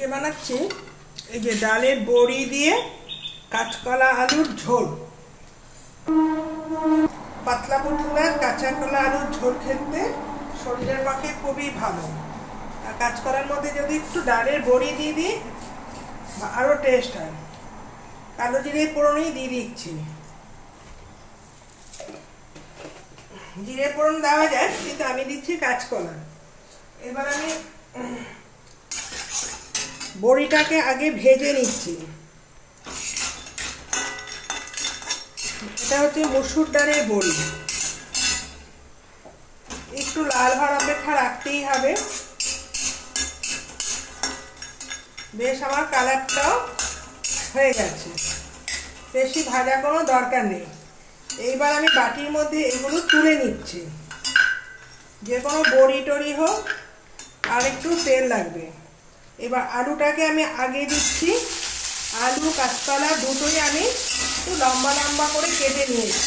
আজকে বানাচ্ছি। এই যে ডালের বড়ি দিয়ে কাঁচকলা আলুর ঝোল। পাতলা পুটলার কাঁচা কলা আলুর ঝোল খেতে শরীরের পক্ষে খুবই ভালো। আর কাঁচকলার মধ্যে যদি একটু ডালের বড়ি দিয়ে দিই আরও টেস্ট হয়। কালো জিরে পোড়নই দিয়ে দিচ্ছি। জিরে পোড়ন দেওয়া যায়, কিন্তু আমি দিচ্ছি কাঁচকলা। এবার আমি বড়িটাকে আগে ভেজে নিচ্ছি। এটা হচ্ছে মসুর ডালের বড়ি। একটু লাল হওয়ার অপেক্ষা রাখতেই হবে। বেশ, আমার কালারটাও হয়ে গেছে। বেশি ভাজা কোনো দরকার নেই। এইবার আমি বাটির মধ্যে এগুলো তুলে নিচ্ছি। যে কোনো বড়ি টড়ি হোক, আর একটু তেল লাগবে। এবার আলুটাকে আমি আগে দিচ্ছি। আলু, কাঁচকলা দুটোই আমি একটু লম্বা লম্বা করে কেটে নিয়েছি।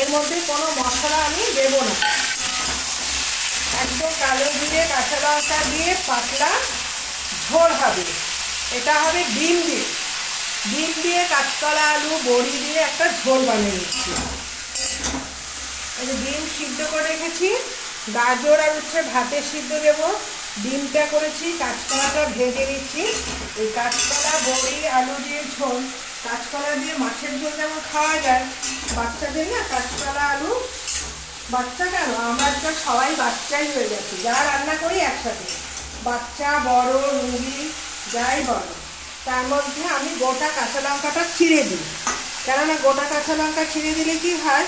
এর মধ্যে কোনো মশলা আমি দেবো না। একদম কালো জিরে, কাঁচা লঙ্কা দিয়ে পাতলা ঝোল হবে। এটা হবে ডিম দিয়ে। ডিম দিয়ে কাঁচকলা, আলু, বড়ি দিয়ে একটা ঝোল বানিয়ে নিচ্ছি। ডিম সিদ্ধ করে রেখেছি। গাজর আর হচ্ছে ভাতে সিদ্ধ দেবো। ডিমটা করেছি, কাঁচকলাটা ভেজে নিচ্ছি। এই কাঁচকলা, বড়ি, আলু দিয়ে ঝোল, কাঁচকলা দিয়ে মাছের ঝোল যেমন খাওয়া যায়, বাচ্চাদের না কাঁচকলা, আলু, বাচ্চা কেন? আমরা তো সবাই বাচ্চাই হয়ে গেছে, যা রান্না করি একসাথে। বাচ্চা, বড় রুগী যাই বড় তার মধ্যে আমি গোটা কাঁচা লঙ্কাটা ছিঁড়ে দিই। কেননা গোটা কাঁচা লঙ্কা ছিঁড়ে দিলে কি হয়?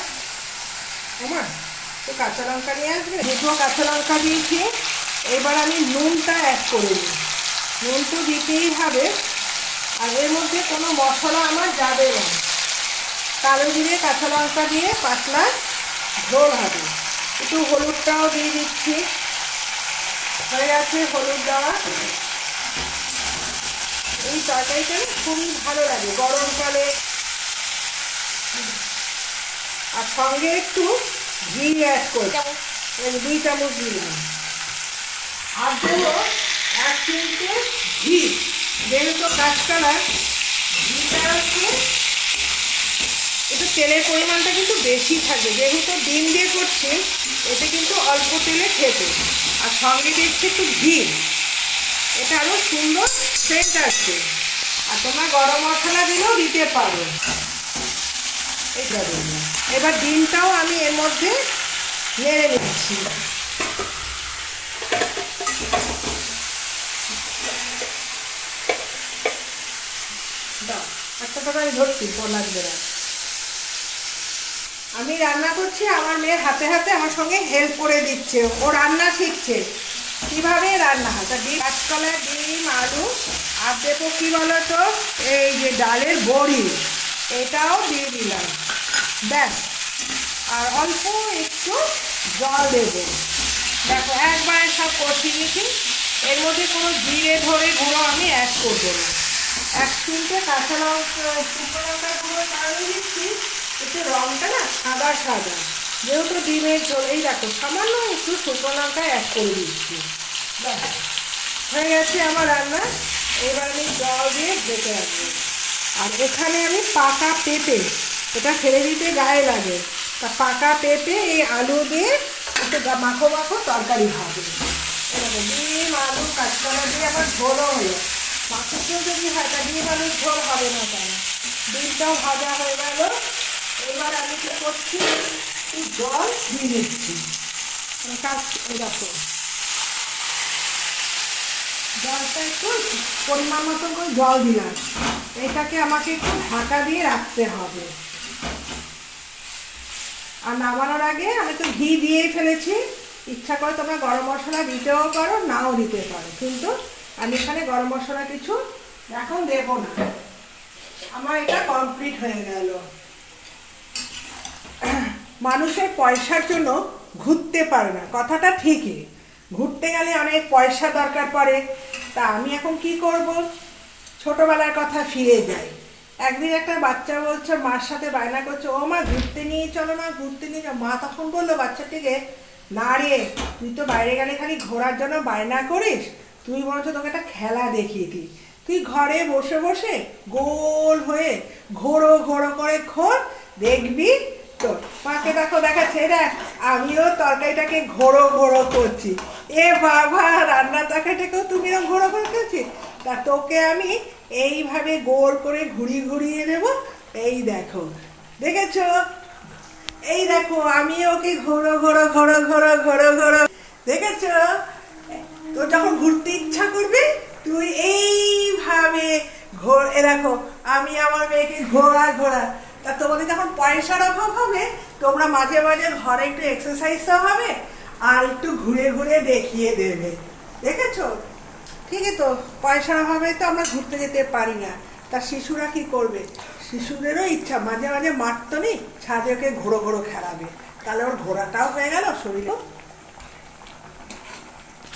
আমার তো কাঁচা লঙ্কা নিয়ে আসবে? দুটো কাঁচা লঙ্কা দিয়েছি। এবার আমি নুনটা অ্যাড করে দিই নুন তো দিতেই হবে আর এর মধ্যে কোনো মশলা আমার যাবে না। কালো জিরে কাঁচা লঙ্কা দিয়ে পাতলা ঝোল হবে। একটু হলুদটাও দিয়ে দিচ্ছি। হয়ে গেছে হলুদ দেওয়া। এই তরকারিটা খুবই ভালো লাগে গরমকালে আর সঙ্গে একটু ঘি অ্যাড করে দুই চামচ দিলাম। আর দেবো, এক চিমটে ঘি। যেহেতু কাঁচকলা ঘিটা হচ্ছে একটু তেলের পরিমাণটা কিন্তু বেশি থাকবে যেহেতু ডিম দিয়ে করছি, এতে কিন্তু অল্প তেলে খেতে। আর সঙ্গে দিচ্ছি একটু ঘি। এটা আরও সুন্দর সেন্ট আসবে আর তোমরা গরম মশলা দিলেও দিতে পারো। এটা এবার ডিমটাও আমি এর মধ্যে নেড়ে নিচ্ছি। আমি ধরছি পর লাগবে না। আমি রান্না করছি, আমার মেয়ে হাতে হাতে আমার সঙ্গে হেল্প করে দিচ্ছে। ও রান্না শিখছে। কীভাবে রান্না হয়? তা ডিম কাঁচকলা ডিম, আলু, আর দেবো কী বলো তো এই যে ডালের বড়ি, এটাও দিয়ে দিলাম। ব্যাস। আর অল্প একটু জল দেবো দেখো, একবারে সব কষিয়ে নিয়েছি। এর মধ্যে কোনো জিরে ধরে গুঁড়ো আমি অ্যাড করব না। এক তিনটে কাঁচা লঙ্কা শুকনো লঙ্কার গুঁড়ো কারণে দিচ্ছি একটু রঙটা না সাদা সাদা। যেহেতু ডিমের ঝোলেই দেখো, সামান্য একটু শুকনো লঙ্কা অ্যাড করে দিচ্ছি। হয়ে গেছে আমার রান্না। এবার আমি জল দিয়ে ঢেকে রাখব আর এখানে আমি পাকা পেঁপে, এটা ফেলে দিতে গায়ে লাগে। তা পাকা পেঁপে এই আলু দিয়ে একটু মাখো মাখো তরকারি হবে এরকম ডিম, আলু, কাঁচকলা দিয়ে আমার ঝোলও হলো ঝোল যদি তা ডিম আলুর ঝোল হবে না কেন? ডিমটাও ভাজা হয়ে গেল। এবার আমি কী করছি? একটু জল দিয়ে দিচ্ছি জলটা একটু পরিমাণ মতন করে জল দিলাম। এটাকে আমাকে একটু ঢাকা দিয়ে রাখতে হবে। আর নামানোর আগে আমি তো ঘি দিয়েই ফেলেছি। ইচ্ছা করে তোমরা গরম মশলা দিতেও পারো, নাও দিতে পারো। কিন্তু আমি এখানে গরম মশলা কিছু এখন দেব না। আমার এটা কমপ্লিট হয়ে গেল। মানুষের পয়সার জন্য ঘুরতে পারে না। কথাটা ঠিকই। ঘুরতে গেলে অনেক পয়সা দরকার পড়ে। তা আমি এখন কি করব? ছোটবেলার কথা ফিরে যাই। একদিন একটা বাচ্চা বলছে, মার সাথে বায়না করছে। ও মা, ঘুরতে নিয়ে চলো না, ঘুরতে নিয়ে মা তখন বলল, বাচ্চাটিকে, না রে, তুই তো বাইরে গেলে খালি ঘোরার জন্য বায়না করিস। তুই বলছো তোকে একটা খেলা দেখিয়ে দিই। তুই ঘরে বসে বসে গোল হয়ে ঘোরো ঘোরো করে ঘোর দেখবি তো মাকে দেখো দেখাচ্ছে দেখ, আমিও তরকারিটাকে ঘোরো ঘোরো করছি। এ বাবা রান্নার তরকারিটাকেও তুমি ঘোরো ঘোরো করছি। তা তোকে আমি এইভাবে গোল করে ঘুরিয়ে ঘুরিয়ে দেবো, এই দেখো। দেখেছ? এই দেখো আমি ওকে ঘোরো ঘোরো ঘোরো ঘোরো ঘোরো ঘোরো। দেখেছ? তোর যখন ঘুরতে ইচ্ছা করবে, তুই এইভাবে ঘোর, এ দেখো, আমি আমার মেয়েকে ঘোরা ঘোরা। তা তোমাদের যখন পয়সার অভাব হবে, তোমরা মাঝে মাঝে ঘরে একটু এক্সারসাইজও হবে, আর একটু ঘুরে ঘুরে দেখিয়ে দেবে। দেখেছ? ঠিকই তো, পয়সার অভাবে তো আমরা ঘুরতে যেতে পারি না। তা শিশুরা কি করবে? শিশুদেরও ইচ্ছা, মাঝে মাঝে মারতো নি ছাদে ওকে ঘোরো ঘোরো খেলাবে। তাহলে ওর ঘোরাটাও হয়ে গেল, শরীরও